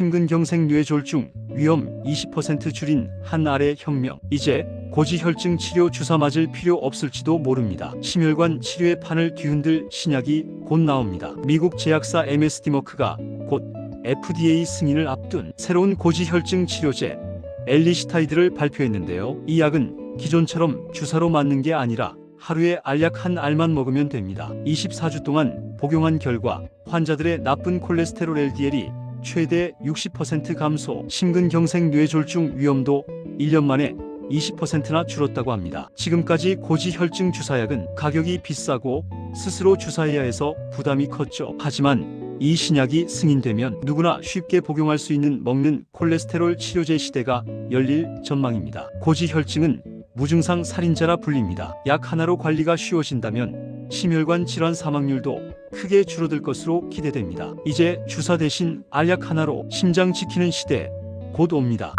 심근경색 뇌졸중 위험 20% 줄인 한 알의 혁명. 이제 고지혈증 치료 주사 맞을 필요 없을지도 모릅니다. 심혈관 치료의 판을 뒤흔들 신약이 곧 나옵니다. 미국 제약사 MSD 머크가 곧 FDA 승인을 앞둔 새로운 고지혈증 치료제 엘리시타이드를 발표했는데요. 이 약은 기존처럼 주사로 맞는 게 아니라 하루에 알약 한 알만 먹으면 됩니다. 24주 동안 복용한 결과 환자들의 나쁜 콜레스테롤 LDL이 최대 60% 감소, 심근경색 뇌졸중 위험도 1년 만에 20%나 줄었다고 합니다. 지금까지 고지혈증 주사약은 가격이 비싸고 스스로 주사해야 해서 부담이 컸죠. 하지만 이 신약이 승인되면 누구나 쉽게 복용할 수 있는 먹는 콜레스테롤 치료제 시대가 열릴 전망입니다. 고지혈증은 무증상 살인자라 불립니다. 약 하나로 관리가 쉬워진다면 심혈관 질환 사망률도 크게 줄어들 것으로 기대됩니다. 이제 주사 대신 알약 하나로 심장 지키는 시대 곧 옵니다.